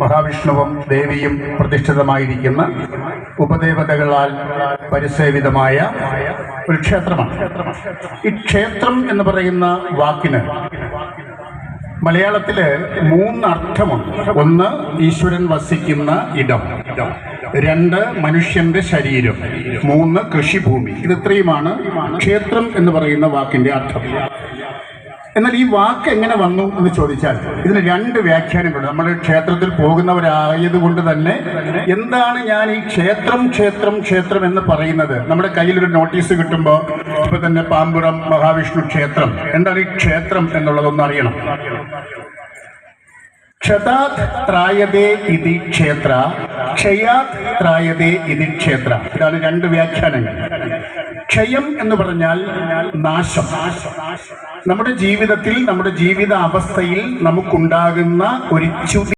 മഹാവിഷ്ണുവും ദേവിയും പ്രതിഷ്ഠിതമായിരിക്കുന്ന ഉപദേവതകളാൽ പരിസേവിതമായ ഒരു ക്ഷേത്രമാണ്. ഈ ക്ഷേത്രം എന്ന് പറയുന്ന വാക്കിന് മലയാളത്തിൽ മൂന്ന് അർത്ഥമുണ്ട്. ഒന്ന് ഈശ്വരൻ വസിക്കുന്ന ഇടം. രണ്ട് മനുഷ്യന്റെ ശരീരം. മൂന്ന് കൃഷിഭൂമി. ഇത് ഇത്രയുമാണ് ക്ഷേത്രം എന്ന് പറയുന്ന വാക്കിന്റെ അർത്ഥം. എന്നാൽ ഈ വാക്ക് എങ്ങനെ വന്നു എന്ന് ചോദിച്ചാൽ ഇതിന് രണ്ട് വ്യാഖ്യാനങ്ങളുണ്ട്. നമ്മൾ ക്ഷേത്രത്തിൽ പോകുന്നവരായതുകൊണ്ട് തന്നെ എന്താണ് ഞാൻ ഈ ക്ഷേത്രം ക്ഷേത്രം ക്ഷേത്രം എന്ന് പറയുന്നത്? നമ്മുടെ കയ്യിലൊരു നോട്ടീസ് കിട്ടുമ്പോൾ ഇപ്പൊ തന്നെ പാമ്പുറം മഹാവിഷ്ണു ക്ഷേത്രം. എന്താണ് ഈ ക്ഷേത്രം എന്നുള്ളതൊന്ന് അറിയണം. ക്ഷതാത് ത്രായതേ ഇതി ക്ഷേത്ര. ക്ഷയാത് ത്രായതേ ഇതി ക്ഷേത്ര ഇതാണ് രണ്ട് വ്യാഖ്യാനങ്ങൾ. ക്ഷയം എന്ന് പറഞ്ഞാൽ നാശം. നമ്മുടെ ജീവിതത്തിൽ നമ്മുടെ ജീവിത അവസ്ഥയിൽ നമുക്കുണ്ടാകുന്ന ഒരു ച്യുതി